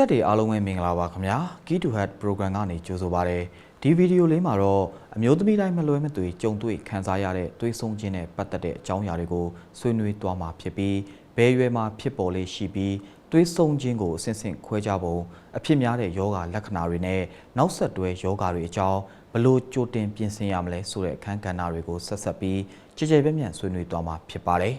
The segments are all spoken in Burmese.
ပရိသတ်တွေအားလုံးပဲမင်္ဂလာပါခင်ဗျာ Key to Head program ကနေကြိုဆိုပါရစေဒီဗီဒီယိုလေးမှာတော့အမျိုးသမီးတိုင်းမလွဲမသွေကြုံတွေ့ခံစားရတဲ့သွေးဆုံးခြင်းနဲ့ပတ်သက်တဲ့အကြောင်းအရာတွေကိုဆွေးနွေးသွားမှာဖြစ်ပြီးဘယ်ရွယ်မှာဖြစ်ပေါ်လေးရှိပြီးသွေးဆုံးခြင်းကိုအဆင့်ဆင့်ခွဲခြားပုံအဖြစ်များတဲ့ယောဂလက္ခဏာတွေနဲ့နောက်ဆက်တွဲယောဂတွေအကြောင်းဘလို့ကြိုတင်ပြင်ဆင်ရမလဲဆိုတဲ့အခန်းကဏ္ဍတွေကိုဆက်ဆက်ပြီးကြည်ကြဲပြန့်ပြန့်ဆွေးနွေးသွားမှာဖြစ်ပါတယ်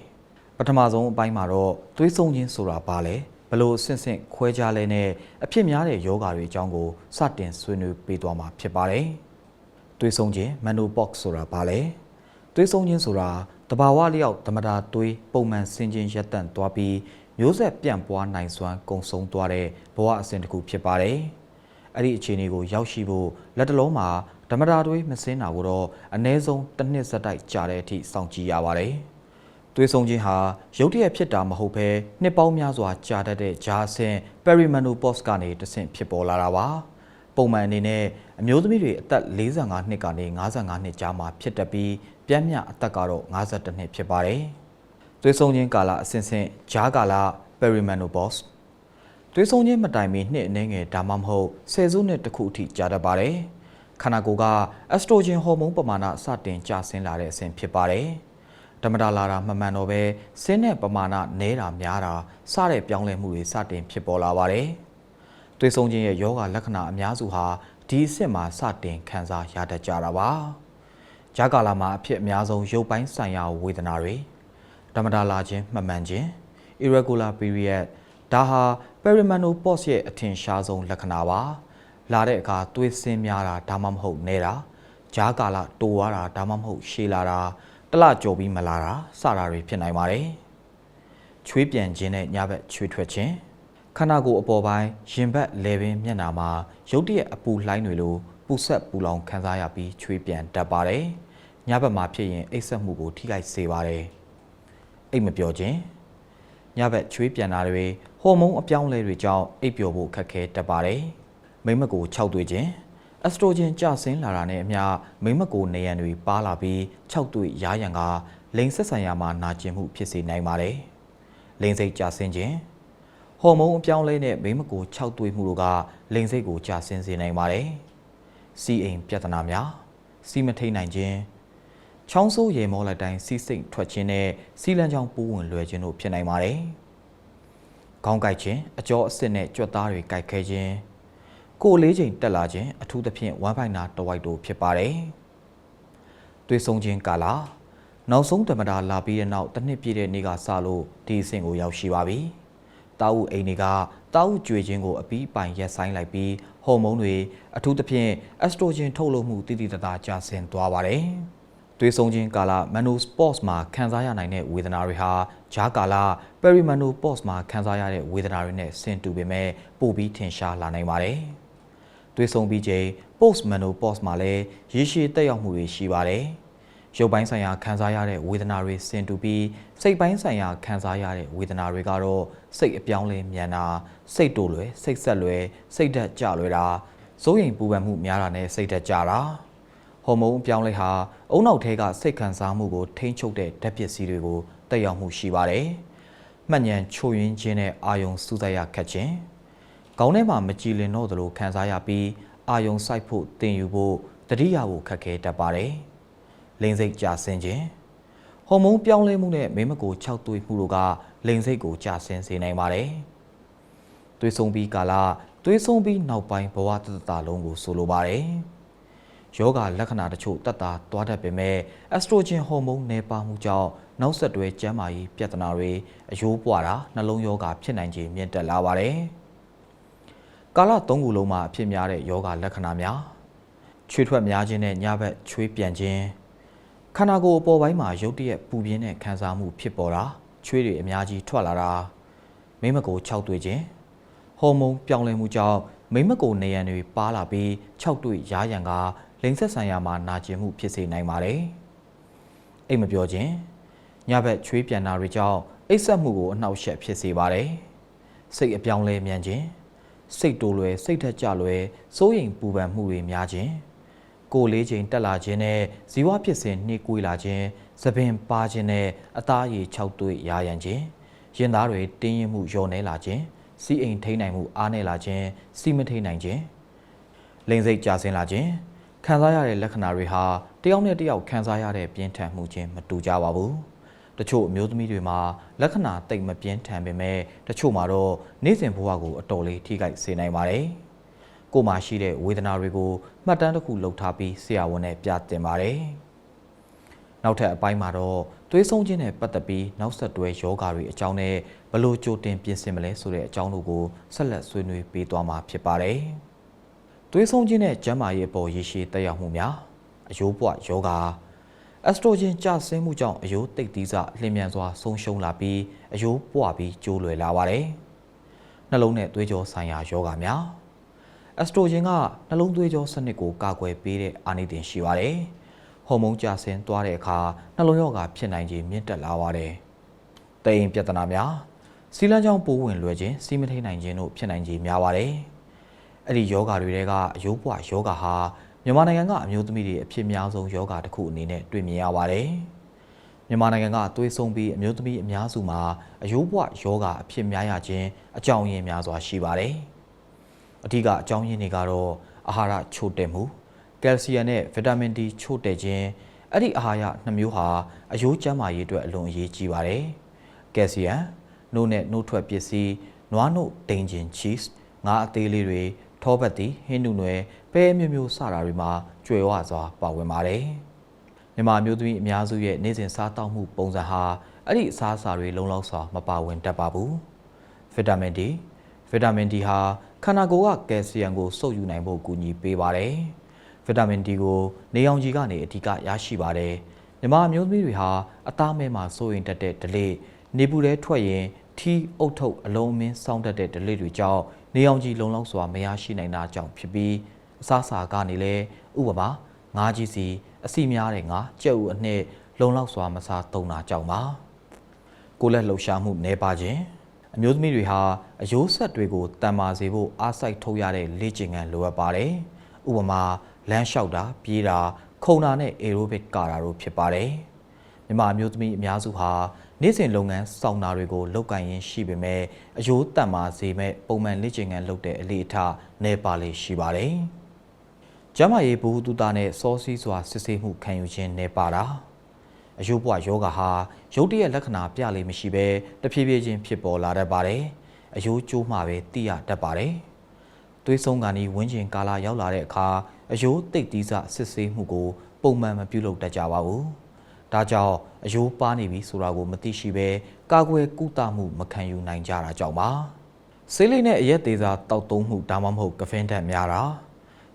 ပထမဆုံးအပိုင်းမှာတော့သွေးဆုံးခြင်းဆိုတာဘာလဲ ဘလို့ဆင့်ဆင့်ခွဲခြားလဲနဲ့အဖြစ်များတဲ့ယောဂါတွေအကြောင်းကိုစတင်ဆွေးနွေးပေးသွားမှာဖြစ်ပါတယ်။သွေးဆုံးခြင်း menopause ဆိုတာဘာလဲ။သွေးဆုံးခြင်းဆိုတာတဘာဝလျောက်သမတာသွေးပုံမှန်ဆင်းခြင်းရပ်တန့်သွားပြီးမျိုးဆက်ပြန့်ပွားနိုင်စွမ်းကုံဆုံးသွားတဲ့ဘဝအစဉ်တစ်ခုဖြစ်ပါတယ်။အဲ့ဒီအခြေအနေကိုရောက်ရှိဖို့လက်တလုံးမှာဓမ္မတာသွေးမစင်းတာကိုတော့အ ਨੇ ဆုံးတစ်နှစ်ဆက်တိုက်ကြာတဲ့အထိစောင့်ကြည့်ရပါတယ်။ သွေးဆုံးခြင်းဟာရုတ်တရက်ဖြစ်တာမဟုတ်ဘဲနှစ်ပေါင်းများစွာကြာတတ်တဲ့ဂျာဆင် perimenopause ကနေတဆင့်ဖြစ်ပေါ်လာတာပါပုံမှန်အနေနဲ့အမျိုးသမီးတွေအသက်45နှစ်ကနေ55နှစ်ကြားမှာဖြစ်တတ်ပြီးပြင်းပြအသက်ကတော့52နှစ်ဖြစ်ပါတယ်သွေးဆုံးခြင်းကာလအဆင့်ဆင့်ဂျာကာလ perimenopause သွေးဆုံးခြင်းမတိုင်မီနှစ်အနည်းငယ်ဒါမှမဟုတ်ဆယ်စုနှစ်တစ်ခုအထိကြာတတ်ပါတယ်ခန္ဓာကိုယ်ကအက်စထရိုဂျင်ဟော်မုန်းပမာဏစတင်ကျဆင်းလာတဲ့အဆင့်ဖြစ်ပါတယ် ဓမ္မတာလာတာမမှန်တော့ပဲဆင်းတဲ့ပမာဏနည်းတာများတာစတဲ့ပြောင်းလဲမှုတွေစတင်ဖြစ်ပေါ်လာပါတယ်။သွေးဆုံးခြင်းရဲ့ယောဂလက္ခဏာအများစုဟာဒီအဆင့်မှာစတင်ခံစားရတတ်ကြတာပါ။ဂျာကာလာမှာအဖြစ်အများဆုံးရုပ်ပိုင်းဆိုင်ရာဝေဒနာတွေဓမ္မတာလာခြင်းမှန်မှန်ခြင်း irregular period ဒါဟာ perimenopause ရဲ့အထင်ရှားဆုံးလက္ခဏာပါ။လာတဲ့အခါသွေးဆင်းများတာဒါမှမဟုတ်နေတာဂျာကာလာတိုးသွားတာဒါမှမဟုတ်ရှည်လာတာ တလကြော်ပြီးမလာတာစတာတွေဖြစ်နိုင်ပါတယ်။ချွေးပြန်ခြင်းနဲ့ညဘက်ချွေးထွက်ခြင်းခန္ဓာကိုယ်အပေါ်ပိုင်းရင်ဘတ်လေပင်မျက်နှာမှာရုတ်တရက်အပူလှိုင်းတွေလိုပူဆက်ပူလောင်ခံစားရပြီးချွေးပြန်တတ်ပါတယ်။ညဘက်မှာဖြစ်ရင်အိပ်ဆက်မှုကိုထိခိုက်စေပါတယ်။အိပ်မပျော်ခြင်းညဘက်ချွေးပြန်တာတွေဟော်မုန်းအပြောင်းအလဲတွေကြောင့်အိပ်ပျော်ဖို့ခက်ခဲတတ်ပါတယ်။မိမကိုခြောက်သွေးခြင်း အက်စထရိုဂျင်ကျဆင်းလာတာနဲ့အမျှမိမကိုနေရန်တွေပါလာပြီးခြောက်သွေ့ရားရန်ကလိန်ဆက်ဆံရာမှာနာကျင်မှုဖြစ်စေနိုင်ပါတယ်။လိန်စိတ်ကျဆင်းခြင်းဟော်မုန်းအပြောင်းလဲနဲ့မိမကိုခြောက်သွေ့မှုတို့ကလိန်စိတ်ကိုကျဆင်းစေနိုင်ပါတယ်။စီအိမ်ပြဿနာများစီမထိန်နိုင်ခြင်းချောင်းဆိုးရေမောလိုက်တိုင်းစီစိတ်ထွက်ခြင်းနဲ့စီလန်းချောင်းပိုးဝင်လွယ်ခြင်းတို့ဖြစ်နိုင်ပါတယ်။ခေါင်းကိုက်ခြင်းအကြောအစ်စ်နဲ့ကြွက်သားတွေကိုက်ခဲခြင်း ကိုယ်လေးချိန်တက်လာခြင်းအထူးသဖြင့်ဝမ်းပိုင်နာတဝိုက်တို့ဖြစ်ပါတယ်။သွေးဆုံးခြင်းကာလနောက်ဆုံးဓမ္မတာလာပြီးတဲ့နောက်တစ်နှစ်ပြည့်တဲ့နေ့ကစလို့ဒီအဆင့်ကိုရောက်ရှိပါပြီ။တာဝုအိမ်တွေကတာဝုကြွေခြင်းကိုအပီးပိုင်ရက်ဆိုင်လိုက်ပြီးဟော်မုန်းတွေအထူးသဖြင့်အက်စထရိုဂျင်ထုတ်လုပ်မှုတိတိတသားကျဆင်းသွားပါတယ်။သွေးဆုံးခြင်းကာလ menopause မှာခံစားရနိုင်တဲ့ဝေဒနာတွေဟာဂျာကာလ perimenopause မှာခံစားရတဲ့ဝေဒနာတွေနဲ့ဆင်တူပေမဲ့ပိုပြီးထင်ရှားလာနိုင်ပါတယ်။ သွေးဆုံးပြီးချိန် post menopause မှာလည်းရေရှည်တက်ရောက်မှုတွေရှိပါတယ်။ရုပ်ပိုင်းဆိုင်ရာခံစားရတဲ့ဝေဒနာတွေဆင်တူပြီးစိတ်ပိုင်းဆိုင်ရာခံစားရတဲ့ဝေဒနာတွေကတော့စိတ်အပြောင်းလဲမြန်တာစိတ်တိုလွယ်စိတ်ဆက်လွယ်စိတ်ဓာတ်ကျလွယ်တာစိုးရိမ်ပူပန်မှုများတာနဲ့စိတ်ဓာတ်ကျတာဟော်မုန်းအပြောင်းလဲဟာအုံနောက်ထဲကစိတ်ခံစားမှုကိုထိန်းချုပ်တဲ့ဓာတ်ပစ္စည်းတွေကိုတက်ရောက်မှုရှိပါတယ်။မှတ်ဉဏ်ချို့ယွင်းခြင်းနဲ့အာယုံစူးစိုက်ရခက်ခြင်း ခေါင်းထဲမှာမကြည်လင်တော့သလိုခံစားရပြီးအာယုံစိုက်ဖို့တင်ယူဖို့တတိယဖို့ခက်ခဲတတ်ပါတယ်။လိန်စိတ်ကြာဆင်းခြင်းဟော်မုန်းပြောင်းလဲမှုနဲ့မိမကိုခြောက်သွေးမှုတို့ကလိန်စိတ်ကိုကြာဆင်းစေနိုင်ပါတယ်။သွေးဆုံးပြီးကာလသွေးဆုံးပြီးနောက်ပိုင်းဘဝတတတာလုံးကိုဆိုလိုပါတယ်။ယောဂလက္ခဏာတချို့တက်တာသွားတတ်ပေမဲ့အက်စထရိုဂျင်ဟော်မုန်းနှဲပါမှုကြောင့်နောက်ဆက်တွဲကျန်းမာရေးပြဿနာတွေအယိုးပွားတာနှလုံးယောဂဖြစ်နိုင်ခြင်းမြင့်တက်လာပါတယ်။ ကာလ၃ခုလုံးမှာအဖြစ်များတဲ့ယောဂလက္ခဏာများချွေးထွက်များခြင်းနဲ့ညဘက်ချွေးပြန်ခြင်းခန္ဓာကိုယ်အပေါ်ပိုင်းမှာရုတ်တရက်ပူပြင်းတဲ့ခံစားမှုဖြစ်ပေါ်တာချွေးတွေအများကြီးထွက်လာတာမိမကိုခြောက်သွေးခြင်းဟော်မုန်းပြောင်းလဲမှုကြောင့်မိမကိုနေရန်တွေပါလာပြီးခြောက်တွေ့ရားရန်ကလိန်ဆက်ဆံရမှာနာကျင်မှုဖြစ်စေနိုင်ပါတယ်။အိတ်မပြောခြင်းညဘက်ချွေးပြန်တာတွေကြောင့်အိတ်ဆက်မှုကိုအနှောက်အယှက်ဖြစ်စေပါတယ်။စိတ်အပြောင်းလဲမြန်ခြင်း စိတ်တိုးလွယ်စိတ်ထက်ကြလွယ်စိုးရိမ်ပူပန်မှုတွေများခြင်းကိုယ်လေးချိန်တက်လာခြင်းနဲ့ဇီဝဖြစ်စဉ်နှိကွေးလာခြင်းသပင်ပါခြင်းနဲ့အသားအရည်ခြောက်သွေ့ရာရန်ခြင်းရင်သားတွေတင်းရင်မှုလျော့နေလာခြင်းစီအိမ်ထိန်းနိုင်မှုအားနည်းလာခြင်းစီမထိန်းနိုင်ခြင်းလိန်စိတ်ကြဆင်းလာခြင်းခံစားရတဲ့လက္ခဏာတွေဟာတယောက်နဲ့တယောက်ခံစားရတဲ့ပြင်းထန်မှုချင်းမတူကြပါဘူး တချို့အမျိုးသမီးတွေမှာလက္ခဏာတိတ်မပြင်းထန်ပေမဲ့တချို့မှာတော့နေ့စဉ်ဘဝကိုအတော်လေးထိခိုက်စေနိုင်ပါတယ်ကိုယ်မှာရှိတဲ့ဝေဒနာတွေကိုမှတ်တမ်းတစ်ခုလုပ်ထားပြီးဆရာဝန်နဲ့ပြတင်ပါတယ်နောက်ထပ်အပိုင်းမှာတော့သွေးဆုံးခြင်းနဲ့ပတ်သက်ပြီးနောက်ဆက်တွဲယောဂါတွေအကြောင်းနဲ့ဘလို့ကြိုတင်ပြင်ဆင်မလဲဆိုတဲ့အကြောင်းတို့ကိုဆက်လက်ဆွေးနွေးပေးသွားမှာဖြစ်ပါတယ်။သွေးဆုံးခြင်းနဲ့ကျန်းမာရေးအပေါ်ရည်ရှိတက်ရောက်မှုများအယိုးပွယောဂါ အက်စထရိုဂျင်ကျဆင်းမှုကြောင့်အယိုးတိတ်သီးစလျင်မြန်စွာဆုံးရှုံးလာပြီးအယိုးပွပြီးကျိုးလွယ်လာပါတယ်။နှလုံးနဲ့သွေးကြောဆိုင်ရာယောဂါများအက်စထရိုဂျင်ကနှလုံးသွေးကြောစနစ်ကိုကာကွယ်ပေးတဲ့အာနိသင်ရှိပါတယ်။ဟော်မုန်းကျဆင်းသွားတဲ့အခါနှလုံးရောဂါဖြစ်နိုင်ခြင်းမြင့်တက်လာပါတယ်။တိမ်ပြဿနာများစီလန်းချောင်းပိုးဝင်လွယ်ခြင်းစီမထိန်နိုင်ခြင်းတို့ဖြစ်နိုင်ခြင်းများပါတယ်။အဲ့ဒီယောဂါတွေကအယိုးပွားယောဂါဟာ မြန်မာနိုင်ငံကအမျိုးသမီးတွေအဖြစ်များဆုံးယောဂါတစ်ခုအနေနဲ့တွေ့မြင်ရပါတယ်။မြန်မာနိုင်ငံကသွေးဆုံးပြီးအမျိုးသမီးအများစုမှာအယိုးပွားယောဂါအဖြစ်များရခြင်းအကြောင်းရင်းများစွာရှိပါတယ်။အဓိကအကြောင်းရင်းတွေကတော့အာဟာရချို့တဲ့မှုကယ်လ်ဆီယမ်နဲ့ဗီတာမင် D ချို့တဲ့ခြင်းအဲ့ဒီအာဟာရနှစ်မျိုးဟာအယိုးကျန်းမာရေးအတွက်အလွန်အရေးကြီးပါတယ်။ကယ်လ်ဆီယမ်နို့နဲ့နို့ထွက်ပစ္စည်းနွားနို့ဒိန်ဂျင် cheese ငါးအသေးလေးတွေထောပတ်တီဟင်းနုနွယ် ပဲမျိုးမျိုးစတာတွေမှာကျွယ်ဝစွာပါဝင်ပါတယ်။မြန်မာမျိုးသမီးအများစုရဲ့နေ့စဉ်စားတောက်မှုပုံစံဟာအဲ့ဒီအစားအစာတွေလုံလောက်စွာမပါဝင်တတ်ပါဘူး။ဗီတာမင် D ဗီတာမင် D ဟာခန္ဓာကိုယ်ကကယ်လ်ဆီယမ်ကိုစုပ်ယူနိုင်ဖို့ကူညီပေးပါတယ်။ဗီတာမင် D ကိုနေအောင်ကြီးကနေအဓိကရရှိပါတယ်။မြမအမျိုးသမီးတွေဟာအသားမဲမှာစိုးရင်တက်တဲ့ဒလိနေပူတဲ့ထွက်ရင်ထီးအုတ်ထုတ်အလုံးမင်းစောင်းတတ်တဲ့ဒလိတွေကြောင့်နေအောင်ကြီးလုံလောက်စွာမရရှိနိုင်တာကြောင့်ဖြစ်ပြီး အစားအစာကနေလဲဥပမာငါးကြီးစီအစီများတဲ့ငါကြက်ဥအနှစ်လုံလောက်စွာမစားသုံးတာကြောင့်ပါကိုလက်လှုပ်ရှားမှုနှဲပါခြင်းအမျိုးသမီးတွေဟာအယိုးဆက်တွေကိုတန်မာစေဖို့အားစိုက်ထုတ်ရတဲ့လေ့ကျင့်ခန်းလိုအပ်ပါတယ်ဥပမာလမ်းလျှောက်တာပြေးတာခုံတာနဲ့အေရိုဘစ်ကာတာတို့ဖြစ်ပါတယ်မြမအမျိုးသမီးအများစုဟာနေ့စဉ်လုပ်ငန်းစောင့်တာတွေကိုလုပ်ကင်ရင်းရှိပေမဲ့အယိုးတန်မာစေမဲ့ပုံမှန်လေ့ကျင့်ခန်းလုပ်တဲ့အလေးအထားနေပါလေရှိပါတယ် ကျမရေးဘူတူတာနဲ့စောစီးစွာစစ်ဆေးမှုခံယူခြင်းနေပါတာအယိုးပွားယောဂါဟာရုတ်တရက်လက္ခဏာပြလေမရှိဘဲတဖြည်းဖြည်းချင်းဖြစ်ပေါ်လာတတ်ပါတယ်အယိုးကျိုးမှပဲသိရတတ်ပါတယ်သွေးဆုံးကန်ဒီဝင်းကျင်ကာလာရောက်လာတဲ့အခါအယိုးတိတ်တီးစစစ်ဆေးမှုကို ပုံမှန်မပြုလုပ်တတ်ကြပါဘူး။ဒါကြောင့်အယိုးပါနေပြီဆိုတာကိုမသိရှိဘဲကာကွယ်ကုသမှုမခံယူနိုင်ကြတာကြောင့်ပါ။ဆေးလိပ်နဲ့အရက်သေးစာတောက်သုံးမှုဒါမှမဟုတ်ကဖင်းဓာတ်များတာ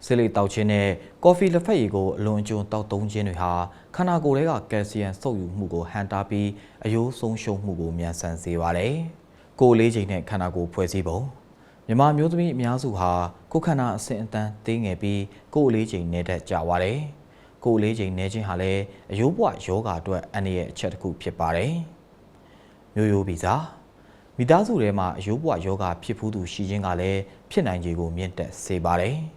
ဆေးလိပ်တောက်ခြင်းနဲ့ကော်ဖီလက်ဖက်ရည်ကိုအလွန်အကျွံတောက်သုံးခြင်းတွေဟာခန္ဓာကိုယ်ထဲကကယ်လ်ဆီယမ်စုပ်ယူမှုကိုဟန်တာပြီးအယိုးဆုံးရှုံးမှုကိုမြန်ဆန်စေပါတယ်။ကိုယ်လေးချိန်နဲ့ခန္ဓာကိုယ်ဖွဲ့စည်းပုံမြန်မာမျိုးသမီးအများစုဟာကိုယ်ခန္ဓာအဆင့်အတန်းသေးငယ်ပြီးကိုယ်အလေးချိန်နေတတ်ကြပါတယ်။ကိုယ်အလေးချိန်နေခြင်းဟာလည်းအယိုးပွားယောဂအတွက်အန္တရာယ်အချက်တစ်ခုဖြစ်ပါတယ်။မျိုးရိုးဗီဇမိသားစုထဲမှာအယိုးပွားယောဂဖြစ်ဖူးသူရှိခြင်းကလည်းဖြစ်နိုင်ခြေကိုမြင့်တက်စေပါတယ်။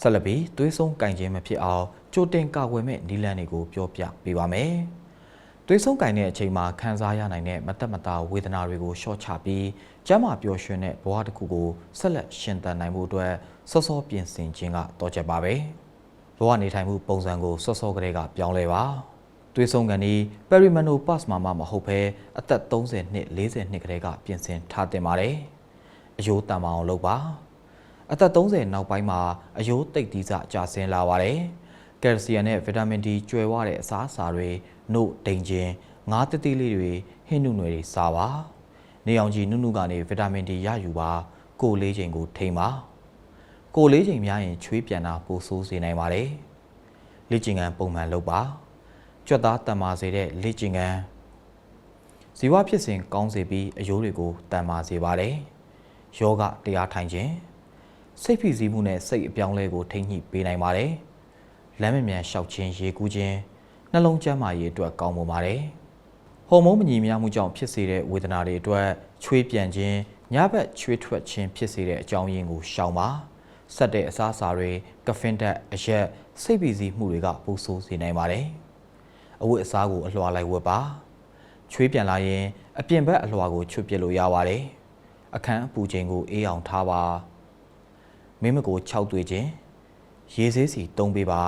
ဆက်လက်ပြီးသွေးဆုံးကင်ခြင်းမဖြစ်အောင်ကြိုတင်ကာကွယ်မဲ့နည်းလမ်းတွေကိုပြောပြပေးပါမယ်။သွေးဆုံးကင်တဲ့အချိန်မှာခံစားရနိုင်တဲ့မတက်မတာဝေဒနာတွေကိုရှော့ချပြီးကျန်းမာပျော်ရွှင်တဲ့ဘဝတစ်ခုကိုဆက်လက်ရှင်သန်နိုင်မှုအတွက်စောစောပြင်ဆင်ခြင်းကတော့ချက်ပါပဲဘဝနေထိုင်မှုပုံစံကိုစောစောကလေးကပြောင်းလဲပါသွေးဆုံးကန်ဒီပယ်ရီမန်နိုပတ်မှာမှမဟုတ်ဘဲအသက်30နှစ်40နှစ်ကလေးကပြင်ဆင်ထားတင်ပါတယ်အယိုးတန်မအောင်လုပ်ပါ အသက်30နောက်ပိုင်းမှာအယိုးတိတ်သီးစကျဆင်းလာပါတယ်ကယ်လ်ဆီယမ်နဲ့ဗီတာမင် D ကျွဲဝတဲ့အစားအစာတွေနို့ဒိန်ချင်းငါးတတိလေးတွေဟင်းနုနယ်တွေစားပါနေအောင်ကြီးနုနုကနေဗီတာမင် D ရယူပါကိုလေးချိန်ကိုထိမ့်ပါကိုလေးချိန်များရင်ချွေးပြန်တာပိုဆိုးစေနိုင်ပါတယ်လေ့ကျင့်ခန်းပုံမှန်လုပ်ပါကြွက်သားတန်မာစေတဲ့လေ့ကျင့်ခန်းဇီဝဖြစ်စဉ်ကောင်းစေပြီးအယိုးတွေကိုတန်မာစေပါတယ်ယောဂတရားထိုင်ခြင်း စိတ်ဖိစီးမှုနဲ့စိတ်အပြောင်းလဲကိုထိန်းညှိပေးနိုင်ပါတယ်လမ်းမမြန်လျှောက်ခြင်းရေကူးခြင်းနှလုံးကျန်းမာရေးအတွက်ကောင်းမွန်ပါတယ်။ဟော်မုန်းမညီမျှမှုကြောင့်ဖြစ်စေတဲ့ဝေဒနာတွေအတွက်ချွေးပြန်ခြင်းညဘက်ချွေးထွက်ခြင်းဖြစ်စေတဲ့အကြောင်းရင်းကိုရှောင်ပါ။ဆက်တဲ့အစားအစာတွေကဖင်တက်အရက်စိတ်ပီစီမှုတွေကပူဆိုးစေနိုင်ပါတယ်။အဝတ်အစားကိုအလွှာလိုက်ဝတ်ပါ။ချွေးပြန်လာရင်အပြင်ဘက်အလွှာကိုချွတ်ပစ်လို့ရပါတယ်။အခန်းအပူချိန်ကိုအေးအောင်ထားပါ မင်းမကို6တွေ့ခြင်းရေဆေးစီတုံးပေးပါ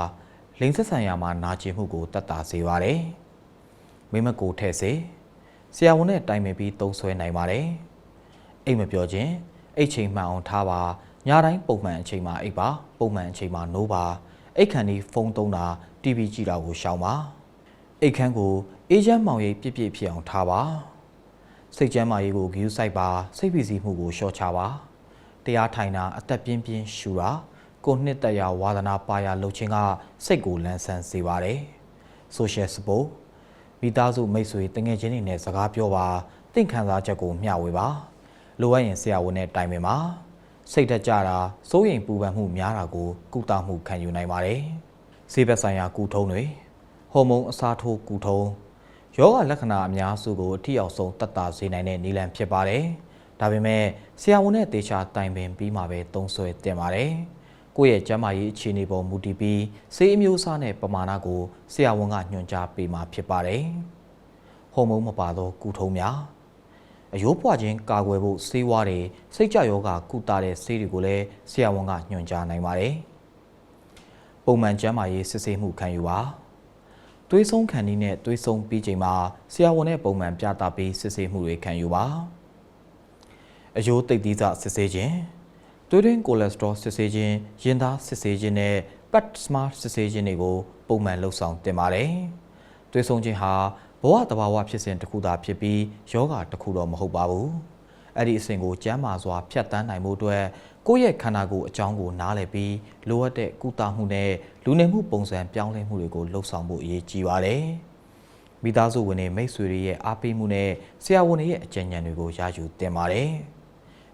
လိန်ဆက်ဆံရမှာနာကျင်မှုကိုတတ်တာစေပါတယ်မင်းမကိုထဲ့စေဆရာဝန်နဲ့တိုင်ပင်ပြီးသုံးဆွဲနိုင်ပါတယ်အိတ်မပြောခြင်းအိတ်ချိန်မှန်အောင်ထားပါညတိုင်းပုံမှန်အချိန်မှာအိတ်ပါပုံမှန်အချိန်မှာနိုးပါအိတ်ခန့်ဒီဖုန်းသုံးတာ TV ကြည့်တာကိုရှောင်ပါအိတ်ခန်းကိုအေးချမ်းမောင်ရိပ်ပြည့်ပြည့်ဖြစ်အောင်ထားပါစိတ်ကျမ်းမာရေးကိုဂရုစိုက်ပါစိတ်ဖိစီးမှုကိုလျှော့ချပါ တရားထိုင်တာအသက်ပြင်းပြင်းရှူတာကိုယ်နှစ်သက်ရာဝါသနာပါရာလှုပ်ခြင်းကစိတ်ကိုလန်းဆန်းစေပါတယ် social support မိသားစုမိတ်ဆွေတငယ်ချင်းတွေနဲ့စကားပြောပါသင်ခံစားချက်ကိုမျှဝေပါလိုအပ်ရင်ဆရာဝန်နဲ့တိုင်ပင်ပါစိတ်သက်ကြတာစိုးရိမ်ပူပန်မှုများတာကိုကုသမှုခံယူနိုင်ပါတယ်ဆေးဘက်ဆိုင်ရာကုထုံးတွေဟော်မုန်းအစားထိုးကုထုံးယောဂလက္ခဏာအများစုကိုအထီအောင်ဆုံးတတ်တာစေနိုင်တဲ့နည်းလမ်းဖြစ်ပါတယ်။ ဒါပေမဲ့ဆရာဝန်နဲ့တေချာတိုင်ပင်ပြီးမှပဲသုံးဆွဲတင်ပါတယ်။ကိုယ့်ရဲ့ကျန်းမာရေးအခြေအနေပေါ်မူတည်ပြီးဆေးအမျိုးအစားနဲ့ပမာဏကိုဆရာဝန်ကညွှန်ကြားပေးမှာဖြစ်ပါတယ်။ဟော်မုန်းမပါသောကုထုံးများအယိုးပွားခြင်းကာကွယ်ဖို့ဆေးဝါးတွေစိတ်ကြယောဂကုသတဲ့ဆေးတွေကိုလည်းဆရာဝန်ကညွှန်ကြားနိုင်ပါတယ်။ပုံမှန်ကျန်းမာရေးစစ်ဆေးမှုခံယူပါသွေးဆုံးခံနည်းနဲ့သွေးဆုံးပြီးချိန်မှာဆရာဝန်နဲ့ပုံမှန်ပြသပေးစစ်ဆေးမှုတွေခံယူပါ အယိုးတိတ်သီးစစစ်ဆေးခြင်းသွေးတွင်းကိုလက်စထရောစစ်ဆေးခြင်းရင်သားစစ်ဆေးခြင်းနဲ့ PET smart စစ်ဆေးခြင်းတွေကိုပုံမှန်လုပ်ဆောင်တင်ပါတယ်သွေးဆုံးခြင်းဟာဘဝတဘာဝဖြစ်စဉ်တစ်ခုသာဖြစ်ပြီးယောဂတစ်ခုတော့မဟုတ်ပါဘူးအဲ့ဒီအစဉ်ကိုကျမ်းမာစွာဖြတ်တန်းနိုင်မှုအတွက်ကိုယ့်ရဲ့ခန္ဓာကိုယ်အကြောင်းကိုနားလည်ပြီးလိုအပ်တဲ့ကုသမှုနဲ့လူနေမှုပုံစံပြောင်းလဲမှုတွေကိုလှုပ်ဆောင်ဖို့အရေးကြီးပါတယ်။မိသားစုဝင်တွေမိတ်ဆွေတွေရဲ့အားပေးမှုနဲ့ဆရာဝန်တွေရဲ့အကြံဉာဏ်တွေကိုရယူသင်ပါတယ်။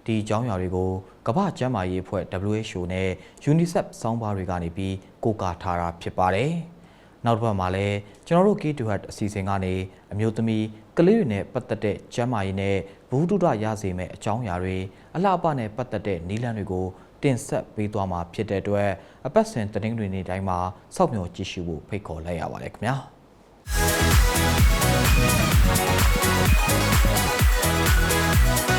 ဒီအကြောင်းအရာတွေကိုကမ္ဘာ့ကျန်းမာရေးအဖွဲ့ WHO နဲ့ UNICEF ဆောင်းပါးတွေကနေပြီးကိုကာထားတာဖြစ်ပါတယ်။နောက်တစ်ပတ်မှာလည်းကျွန်တော်တို့ K2Hat အစီအစဉ်ကနေအမျိုးသမီးကလေးတွေနဲ့ပတ်သက်တဲ့ကျန်းမာရေးနဲ့ဘူးတုဒရစေမယ့်အကြောင်းအရာတွေအလှအပနဲ့ပတ်သက်တဲ့နည်းလမ်းတွေကိုတင်ဆက်ပေးသွားမှာဖြစ်တဲ့အတွက်အပတ်စဉ်သတင်းတွေနေ့တိုင်းမှာစောင့်မျှော်ကြည့်ရှုဖို့ဖိတ်ခေါ်လိုက်ရပါတယ်ခင်ဗျာ။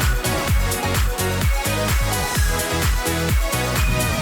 Música